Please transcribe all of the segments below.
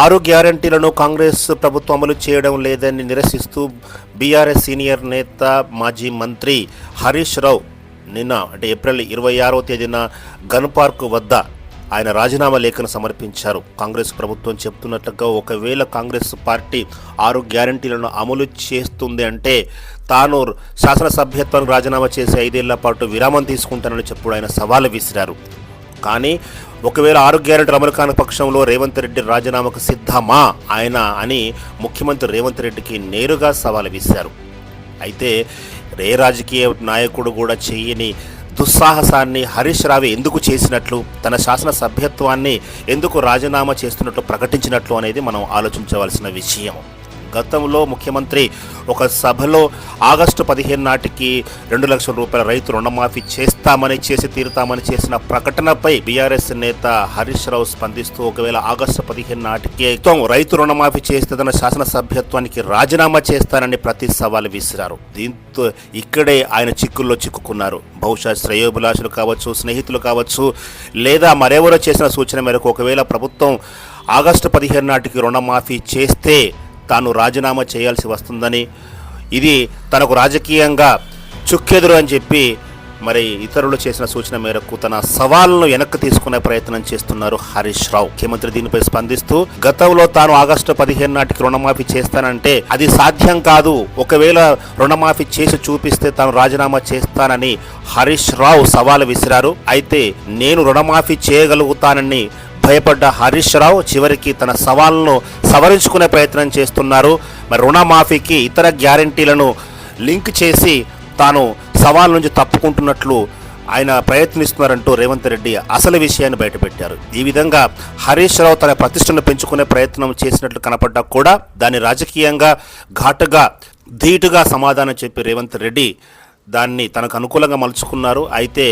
ఆరు గ్యారంటీలను కాంగ్రెస్ ప్రభుత్వం అమలు చేయడం లేదని నిరసిస్తూ బీఆర్ఎస్ సీనియర్ నేత మాజీ మంత్రి హరీష్ రావు నిన్న అంటే ఏప్రిల్ ఇరవై ఆరవ తేదీన గన్ పార్క్ వద్ద ఆయన రాజీనామా లేఖను సమర్పించారు. కాంగ్రెస్ ప్రభుత్వం చెప్తున్నట్లుగా ఒకవేళ కాంగ్రెస్ పార్టీ ఆరు గ్యారంటీలను అమలు చేస్తుంది అంటే తాను శాసనసభ్యత్వానికి రాజీనామా చేసి ఐదేళ్ళ పాటు విరామం తీసుకుంటానని చెప్పుడు ఆయన సవాలు విసిరారు. కానీ ఒకవేళ ఆరు గ్యారెంటీ అమలు కాని పక్షంలో రేవంత్ రెడ్డి రాజీనామాకు సిద్ధమా ఆయన అని ముఖ్యమంత్రి రేవంత్ రెడ్డికి నేరుగా సవాలు విసిరారు. అయితే ఏ రాజకీయ నాయకుడు కూడా చేయని దుస్సాహసాన్ని హరీష్ రావు ఎందుకు చేసినట్లు తన శాసన సభ్యత్వాన్ని ఎందుకు రాజీనామా చేస్తున్నట్లు ప్రకటించినట్లు అనేది మనం ఆలోచించవలసిన విషయం. గతంలో ముఖ్యమంత్రి ఒక సభలో ఆగస్టు పదిహేను నాటికి రెండు లక్షల రూపాయల రైతు రుణమాఫీ చేస్తామని చేసి తీరుతామని చేసిన ప్రకటనపై బీఆర్ఎస్ నేత హరీష్ రావు స్పందిస్తూ ఒకవేళ ఆగస్టు పదిహేను నాటికి రైతు రుణమాఫీ చేస్తే తన శాసనసభ్యత్వానికి రాజీనామా చేస్తానని ప్రతి సవాలు విసిరారు. దీంతో ఇక్కడే ఆయన చిక్కుల్లో చిక్కుకున్నారు. బహుశా శ్రేయోభిలాషులు కావచ్చు స్నేహితులు కావచ్చు లేదా మరెవరో చేసిన సూచన మేరకు ఒకవేళ ప్రభుత్వం ఆగస్టు పదిహేను నాటికి రుణమాఫీ చేస్తే తాను రాజీనామా చేయాల్సి వస్తుందని. ఇది తనకు రాజకీయంగా చుక్కెదురు అని చెప్పి మరి ఇతరులు చేసిన సూచన మేరకు తన సవాళ్ళను వెనక్కి తీసుకునే ప్రయత్నం చేస్తున్నారు హరీష్ రావు. ముఖ్యమంత్రి దీనిపై స్పందిస్తూ గతంలో తాను ఆగస్టు పదిహేను నాటికి రుణమాఫీ చేస్తానంటే అది సాధ్యం కాదు. ఒకవేళ రుణమాఫీ చేసి చూపిస్తే తాను రాజీనామా చేస్తానని హరీష్ రావు సవాలు విసిరారు. అయితే నేను రుణమాఫీ చేయగలుగుతానని భయపడ్డ హరీష్ రావు చివరికి తన సవాళ్ళను సవరించుకునే ప్రయత్నం చేస్తున్నారు. మరి రుణమాఫీకి ఇతర గ్యారంటీలను లింక్ చేసి తాను సవాల్ నుంచి తప్పుకుంటున్నట్లు ఆయన ప్రయత్నిస్తున్నారంటూ రేవంత్ రెడ్డి అసలు విషయాన్ని బయటపెట్టారు. ఈ విధంగా హరీష్ రావు తన ప్రతిష్టను పెంచుకునే ప్రయత్నం చేసినట్లు కనపడ్డా కూడా దాన్ని రాజకీయంగా ఘాటుగా ధీటుగా సమాధానం చెప్పి రేవంత్ రెడ్డి దాన్ని తనకు అనుకూలంగా మలుచుకున్నారు. అయితే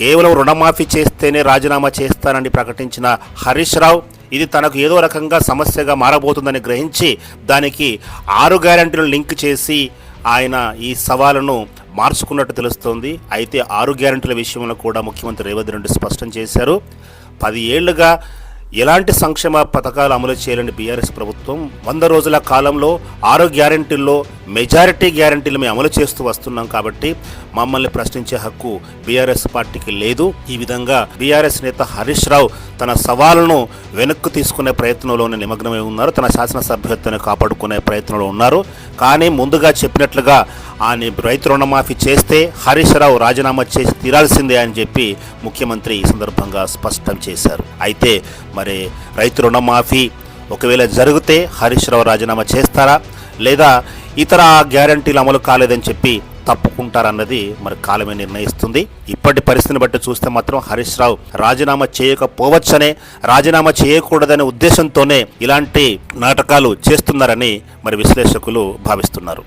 కేవలం రుణమాఫీ చేస్తేనే రాజీనామా చేస్తానని ప్రకటించిన హరీష్ రావు ఇది తనకు ఏదో రకంగా సమస్యగా మారబోతుందని గ్రహించి దానికి ఆరు గ్యారంటీలు లింక్ చేసి ఆయన ఈ సవాలును మార్చుకున్నట్టు తెలుస్తోంది. అయితే ఆరు గ్యారంటీల విషయంలో కూడా ముఖ్యమంత్రి రేవంత్ రెడ్డి స్పష్టం చేశారు. పది ఏళ్ళుగా ఎలాంటి సంక్షేమ పథకాలు అమలు చేయాలని బీఆర్ఎస్ ప్రభుత్వం వంద రోజుల కాలంలో ఆరో గ్యారంటీల్లో మెజారిటీ గ్యారంటీలు మేము అమలు చేస్తూ వస్తున్నాం కాబట్టి మమ్మల్ని ప్రశ్నించే హక్కు బీఆర్ఎస్ పార్టీకి లేదు. ఈ విధంగా బీఆర్ఎస్ నేత హరీష్ రావు తన సవాలును వెనక్కు తీసుకునే ప్రయత్నంలోనే నిమగ్నమై ఉన్నారు. తన శాసనసభ్యత్వాన్ని కాపాడుకునే ప్రయత్నంలో ఉన్నారు. కానీ ముందుగా చెప్పినట్లుగా ఆయన రైతు రుణమాఫీ చేస్తే హరీష్ రావు రాజీనామా చేసి తీరాల్సిందే అని చెప్పి ముఖ్యమంత్రి ఈ సందర్భంగా స్పష్టం చేశారు. అయితే మరి రైతు రుణమాఫీ ఒకవేళ జరిగితే హరీష్ రావు రాజీనామా చేస్తారా? లేదా ఇతర గ్యారంటీలు అమలు కాలేదని చెప్పి తప్పుకుంటారన్నది మరి కాలమే నిర్ణయిస్తుంది. ఇప్పటి పరిస్థితిని బట్టి చూస్తే మాత్రం హరీష్ రావు రాజీనామా చేయకపోవచ్చనే రాజీనామా చేయకూడదనే ఉద్దేశంతోనే ఇలాంటి నాటకాలు చేస్తున్నారని మరి విశ్లేషకులు భావిస్తున్నారు.